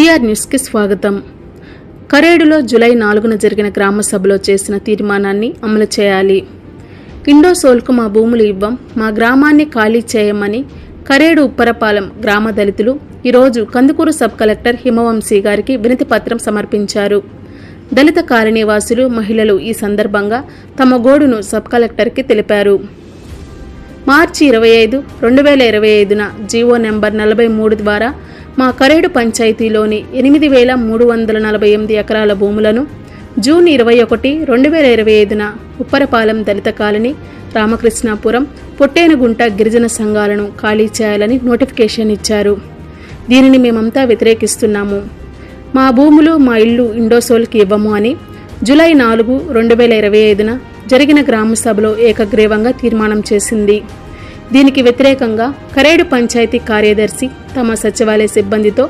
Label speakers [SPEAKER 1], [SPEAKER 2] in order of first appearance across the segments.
[SPEAKER 1] PR న్యూస్కి స్వాగతం. కరేడులో July నాలుగున జరిగిన గ్రామ సభలో చేసిన తీర్మానాన్ని అమలు చేయాలి. ఇండోసోల్కు మా భూములు ఇవ్వం మా గ్రామాన్ని ఖాళీ చేయమని కరేడు ఉప్పరపాలెం గ్రామ దళితులు ఈరోజు కందుకూరు సబ్ కలెక్టర్ హిమవంశీ గారికి వినతి పత్రం సమర్పించారు. దళిత కాలనీవాసులు మహిళలు ఈ సందర్భంగా తమ గోడును సబ్ కలెక్టర్కి తెలిపారు. మార్చి ఇరవై ఐదు రెండు వేల ఇరవై ఐదున జీవో నెంబర్ నలభై మూడు ద్వారా మా కరేడు పంచాయతీలోని ఎనిమిది వేల మూడు వందల నలభై ఎనిమిది ఎకరాల భూములను జూన్ ఇరవై ఒకటి రెండు వేల ఇరవై ఐదున ఉప్పరపాలెం దళిత కాలనీ రామకృష్ణాపురం పొట్టేనుగుంట గిరిజన సంఘాలను ఖాళీ చేయాలని నోటిఫికేషన్ ఇచ్చారు. దీనిని మేమంతా వ్యతిరేకిస్తున్నాము. మా భూములు మా ఇల్లు ఇండోసోల్కి ఇవ్వము అని జూలై నాలుగు రెండు వేల ఇరవై ఐదున జరిగిన గ్రామ సభలో ఏకగ్రీవంగా తీర్మానం చేసింది. దీనికి వ్యతిరేకంగా కరేడు పంచాయతీ కార్యదర్శి తమ సచివాలయ సిబ్బందితో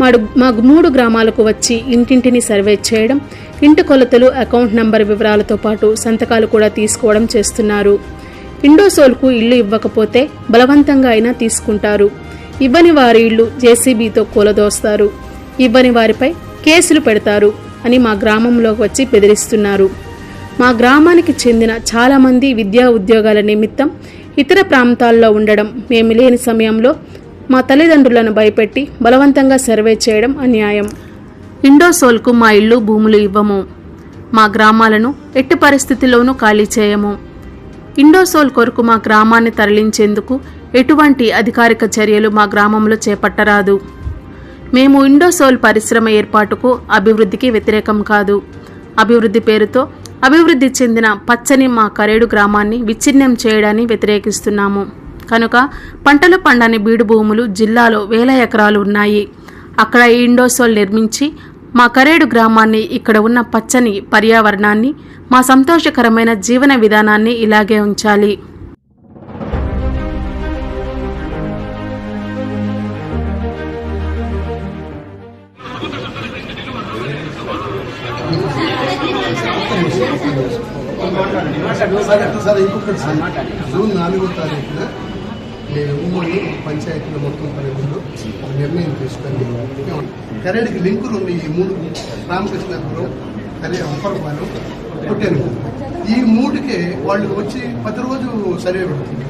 [SPEAKER 1] మాడు మా మూడు గ్రామాలకు వచ్చి ఇంటింటిని సర్వే చేయడం ఇంటి కొలతలు అకౌంట్ నంబర్ వివరాలతో పాటు సంతకాలు కూడా తీసుకోవడం చేస్తున్నారు. ఇండోసోల్కు ఇల్లు ఇవ్వకపోతే బలవంతంగా అయినా తీసుకుంటారు. ఇవ్వని వారి ఇల్లు జేసీబీతో కూలదోస్తారు. ఇవ్వని వారిపై కేసులు పెడతారు అని మా గ్రామంలోకి వచ్చి బెదిరిస్తున్నారు. మా గ్రామానికి చెందిన చాలామంది విద్యా ఉద్యోగాల నిమిత్తం ఇతర ప్రాంతాల్లో ఉండడం మేము లేని సమయంలో మా తల్లిదండ్రులను భయపెట్టి బలవంతంగా సర్వే చేయడం అన్యాయం. ఇండోసోల్కు మా ఇల్లు భూములు ఇవ్వము. మా గ్రామాలను ఎట్టి పరిస్థితిలోనూ ఖాళీ చేయము. ఇండోసోల్ కొరకు మా గ్రామాన్ని తరలించేందుకు ఎటువంటి అధికారిక చర్యలు మా గ్రామంలో చేపట్టరాదు. మేము ఇండోసోల్ పరిశ్రమ ఏర్పాటుకు అభివృద్ధికి వ్యతిరేకం కాదు. అభివృద్ధి పేరుతో అభివృద్ధి చెందిన పచ్చని మా కరేడు గ్రామాన్ని విచ్ఛిన్నం చేయడాన్ని వ్యతిరేకిస్తున్నాము. కనుక పంటలు పండని బీడు భూములు జిల్లాలో వేల ఎకరాలు ఉన్నాయి. అక్కడ ఈ ఇండోసోల్ నిర్మించి మా కరేడు గ్రామాన్ని ఇక్కడ ఉన్న పచ్చని పర్యావరణాన్ని మా సంతోషకరమైన జీవన విధానాన్ని ఇలాగే ఉంచాలి.
[SPEAKER 2] సార్ ఇంకొకటి సార్. జూన్ నాలుగో తారీఖున నేను ఉమ్మడి పంచాయతీలో మొత్తం పరిధిలో ఒక నిర్ణయం తీసుకొని కరేడికి లింకులు ఉన్నాయి. ఈ మూడు రామకృష్ణాపురం కరే అప్పరపాలెం పుట్టాను ఈ మూడుకే వాళ్ళు వచ్చి ప్రతిరోజు సర్వే పెడుతుంది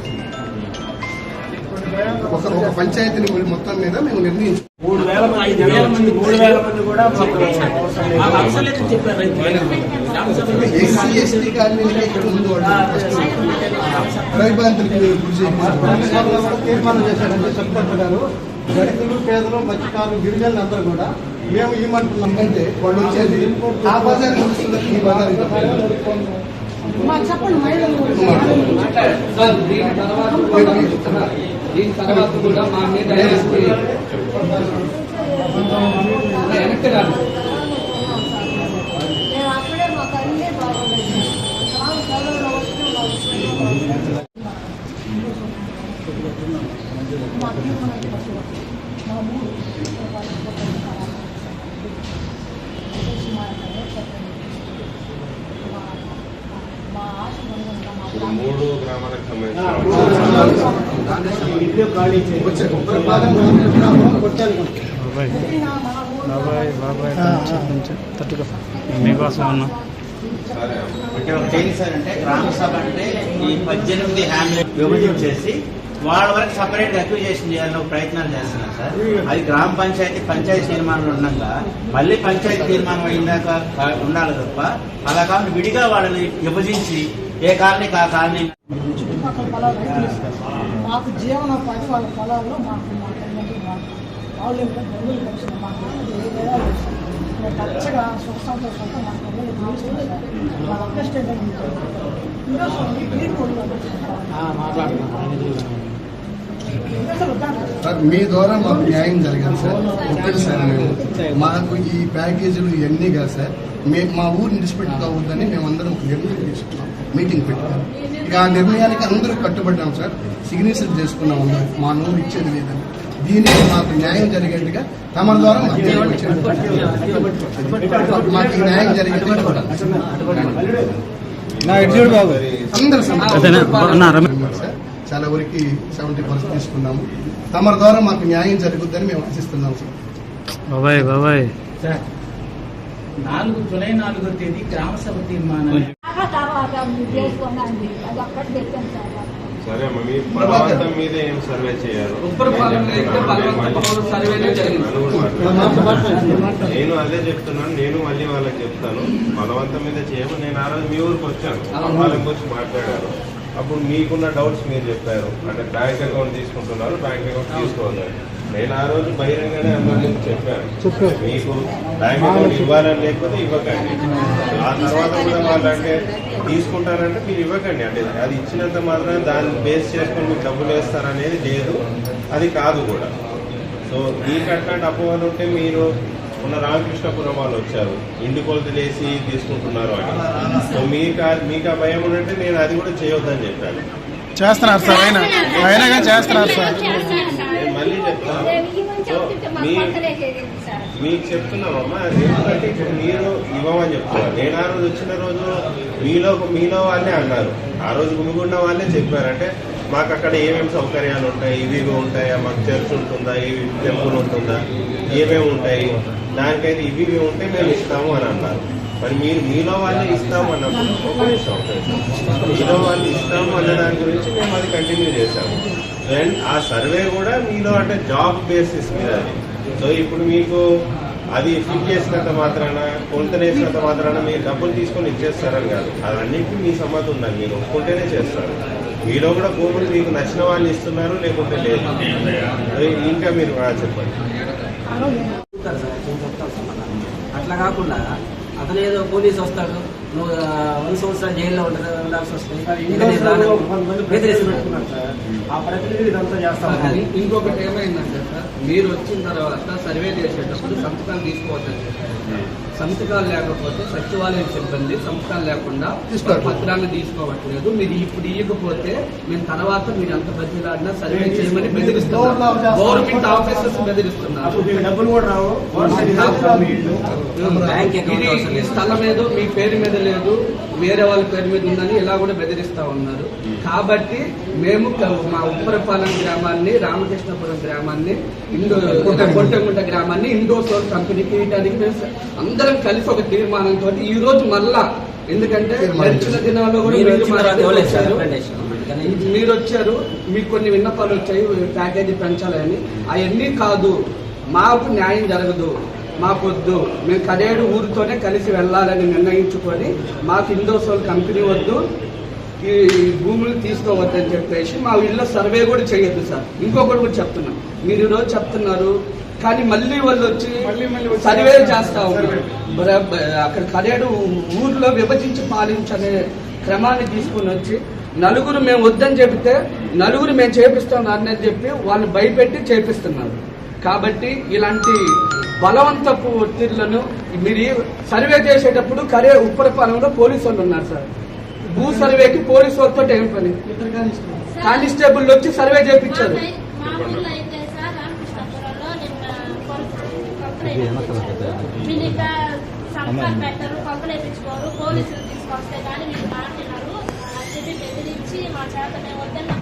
[SPEAKER 2] ఒక ఒక పంచాయతీని మొత్తం మీద మేము నిర్ణయించుకున్నాం.
[SPEAKER 3] మూడు వేల మంది ఐదు వేల మంది మూడు వేల మంది కూడా
[SPEAKER 2] ఎస్సీ ఎస్టీ ఇక్కడ ముందు గురి
[SPEAKER 4] తీర్మానం చేశారంటే సర్పంచ్ గారు దళితులు పేదలు మత్స్యకారులు గిరిజనులు అందరూ కూడా మేము ఇవ్వమంటున్నాం
[SPEAKER 2] అంటే వాళ్ళు వచ్చేది ఆ బజార్ చూస్తున్నారు ఈ బజార్
[SPEAKER 5] సార్ దీని తర్వాత కూడా మా మీద వెనక్కి రాదు
[SPEAKER 6] మేము అక్కడే మాకు అన్నీ బాగుండేది మాకు చదువులో వస్తూ మాకు మా తీర్మానం కోసం మా మూడు మా ఆశ మా
[SPEAKER 7] ఇప్పుడు మూడు గ్రామాలకు
[SPEAKER 3] అంటే ఒకటి సార్ అంటే గ్రామ సభ అంటే ఈ పద్దెనిమిది హ్యామ్లెట్ విభజించేసి వాళ్ళ వరకు సపరేట్ అక్విజేషన్ చేయాలని ఒక ప్రయత్నాలు చేస్తున్నారు సార్. అది గ్రామ పంచాయతీ పంచాయతీ తీర్మానం ఉండగా మళ్ళీ పంచాయతీ తీర్మానం అయిందాక ఉండాలి తప్ప అలా కాకుండా విడిగా వాళ్ళని విభజించి ఏ కాలనీకి ఆ కాలనీ
[SPEAKER 8] చుట్టుపక్కల పొలాలు రైతులు ఇస్తారు. మాకు జీవనోపాధి వాళ్ళ పొలాల్లో మాకు మా తల్లిదండ్రులు మాకు వాళ్ళు ఇంకా గొర్రెలు కలిసిన మాకు ఏ వేళ మేము పచ్చగా సుఖ సంతోషంతో మా పిల్లలు జీవిస్తున్నారు సార్ వాళ్ళ అడ్జస్ట్ ఈరోజు నీరు కొడుకు
[SPEAKER 2] సార్ మీ ద్వారా మాకు న్యాయం జరగాలి సార్ ఒక్కటి సార్ మేము మాకు ఈ ప్యాకేజీలు ఇవన్నీ కాదు సార్ మే మా ఊరిని డిస్పెక్ట్ కావద్దని మేమందరం ఒక నిర్ణయం తీసుకున్నాం. మీటింగ్ పెట్టుకున్నాం ఇక ఆ నిర్ణయానికి అందరూ కట్టుబడ్డాం సార్. సిగ్నేచర్ చేసుకున్నాం అందరూ. మా నూరు ఇచ్చేది లేదని. దీనికి మాకు న్యాయం జరిగేట్టుగా తమ ద్వారా మాకు న్యాయం జరిగేట్టుగా చాలా వరకు సెవెంటీ పర్సెంట్ తీసుకున్నాము. తమ ద్వారా మాకు న్యాయం జరుగుద్దని మేము ఆశిస్తున్నాం సార్.
[SPEAKER 4] బాబాయ్ బాబాయ్.
[SPEAKER 7] నాలుగు జూలై నాలుగో తేదీ గ్రామ సభ తీర్మానం.
[SPEAKER 6] సార్
[SPEAKER 9] బలవంతం మీద ఏం సర్వే చేయాలి? నేను అదే చెప్తున్నాను నేను మళ్ళీ వాళ్ళకి చెప్తాను. బలవంతం మీద చేయము నేను ఆ రోజు మీ ఊరికి వచ్చాను. వాళ్ళ గురించి మాట్లాడారు. అప్పుడు మీకున్న డౌట్స్ మీరు చెప్పారు. అంటే బ్యాంక్ అకౌంట్ తీసుకుంటున్నారు బ్యాంక్ అకౌంట్ తీసుకోవాలి. నేను ఆ రోజు బహిరంగానే అందరికీ చెప్పాను. మీకు బ్యాంక్ అకౌంట్ ఇవ్వాలని లేకపోతే ఇవ్వకండి. ఆ తర్వాత కూడా వాళ్ళు అంటే తీసుకుంటారంటే మీరు ఇవ్వకండి. అంటే అది ఇచ్చినంత మాత్రం దాన్ని బేస్ చేసుకొని మీకు డబ్బులు వేస్తారనేది లేదు. అది కాదు కూడా. సో మీకు అట్లాంటి అపోహలు ఉంటే మీరు ఉన్న రామకృష్ణపురం వాళ్ళు వచ్చారు. ఇంటి కొలతలు వేసి తీసుకుంటున్నారు అని. సో మీకు మీకు ఆ భయం ఉంటే నేను అది కూడా చేయొద్దని చెప్పాను.
[SPEAKER 4] చేస్తున్నారు సార్. అయినా అయినా కానీ చేస్తున్నారు సార్
[SPEAKER 9] నేను మళ్ళీ చెప్తాను సో మీ మీకు చెప్తున్నామమ్మా ఎందుకంటే ఇప్పుడు మీరు ఇవ్వమని చెప్తున్నారు. నేను ఆ రోజు వచ్చిన రోజు మీలో మీలో వాళ్ళే అన్నారు. ఆ రోజు గుమిగుండ వాళ్ళే చెప్పారు. అంటే మాకు అక్కడ ఏమేమి సౌకర్యాలు ఉంటాయి? ఇవి ఉంటాయా? మాకు చర్చ్ ఉంటుందా? ఇవి టెంపుల్ ఉంటుందా? ఏమేమి ఉంటాయి? దానికైతే ఇవి ఇవి ఉంటే మేము ఇస్తాము అని అన్నారు. మరి మీరు మీలో వాళ్ళే ఇస్తాము అన్నప్పుడు ఒక నిమిషం. మీలో వాళ్ళు ఇస్తాము అన్న దాని గురించి మేము అది కంటిన్యూ చేశాము. అండ్ ఆ సర్వే కూడా మీలో అంటే జాబ్ బేసిస్ మీద అది. సో ఇప్పుడు మీకు అది ఫిట్ చేసినంత మాత్రాన కొలతనేసినంత మాత్రాన మీరు డబ్బులు తీసుకొని ఇచ్చేస్తారని కాదు. అదన్నింటికి మీ సమ్మతి ఉండాలి. మీరు ఒప్పుకుంటేనే చేస్తారు. మీలో కూడా భూములు మీకు నచ్చిన వాళ్ళు ఇస్తున్నారు లేకుంటే లేదు. ఇంకా మీరు చెప్పండి.
[SPEAKER 10] అట్లా కాకుండా అతను ఏదో పోలీస్ వస్తాడు. నువ్వు వంద సంవత్సరాలు జైల్లో ఉండాల్సి వస్తుంది. బెదిరిస్తున్నాడు.
[SPEAKER 4] ఆ ప్రతినిధి ఇదంతా చేస్తాం.
[SPEAKER 5] ఇం- ఇంకొకటి ఏమైందంటే సార్ మీరు వచ్చిన తర్వాత సర్వే చేసేటప్పుడు సంతకాలు చెప్పారు. సంతకాలు లేకపోతే సచివాలయం సిబ్బంది సంతకాలు లేకుండా. పత్రాన్ని తీసుకోవట్లేదు. మీరు ఇప్పుడు ఇవ్వకపోతే మేము తర్వాత మీరు ఎంత బదిలాడినా సర్వే చేయమని బెదిరిస్తున్నారు గవర్నమెంట్ ఆఫీసర్స్ బెదిరిస్తున్నారు.
[SPEAKER 4] డబ్బులు కూడా రావు.
[SPEAKER 10] బ్యాంక్ లేదు.
[SPEAKER 5] స్థలం ఏదో మీ పేరు మీద లేదు వేరే వాళ్ళ పేరు మీద ఉందని ఇలా కూడా బెదిరిస్తా ఉన్నారు. కాబట్టి మేము మా ఉప్పరపాలెం గ్రామాన్ని రామకృష్ణపురం గ్రామాన్ని ఇండో కొంటగుంట గ్రామాన్ని ఇండో సోల్ కంపెనీకి ఇవ్వడానికి మేము అందరం కలిసి ఒక తీర్మానంతో ఈ రోజు మళ్ళా ఎందుకంటే గడిచిన దినాల్లో కూడా
[SPEAKER 10] మీరు
[SPEAKER 5] వచ్చారు మీకు కొన్ని విన్నపాలు వచ్చాయి ప్యాకేజీ పెంచాలని. అవన్నీ కాదు మాకు న్యాయం జరగదు. మాకొద్దు. మేము కదేడు ఊరితోనే కలిసి వెళ్ళాలని నిర్ణయించుకొని మాకు ఇండోసోల్ కంపెనీ వద్దు ఈ భూములు తీసుకోవద్దని చెప్పేసి మా ఇళ్ళ సర్వే కూడా చేయొద్దు సార్. ఇంకొకటి కూడా చెప్తున్నాం. మీరు ఈరోజు చెప్తున్నారు కానీ మళ్ళీ వాళ్ళు వచ్చి సర్వే చేస్తా ఉన్నారు. అక్కడ కదేడు ఊర్లో విభజించి పాలించనే క్రమాన్ని తీసుకుని వచ్చి నలుగురు మేము వద్దని చెబితే నలుగురు మేము చేపిస్తాం అని చెప్పి వాళ్ళు భయపెట్టి చేపిస్తున్నారు. కాబట్టి ఇలాంటి బలవంతపు ఒత్తిళ్ళను మీరు సర్వే చేసేటప్పుడు కరే ఉప్పరపాలెంలో పోలీసు వాళ్ళు ఉన్నారు సార్. భూ సర్వేకి పోలీసు వాళ్ళతో ఏం పని? కానిస్టేబుల్ వచ్చి సర్వే
[SPEAKER 6] పోలీసులు తీసుకొస్తే కానీ మీరు మాట్లాడారు. చెప్పి బెదిరించి మా చేత మేము వద్దన్న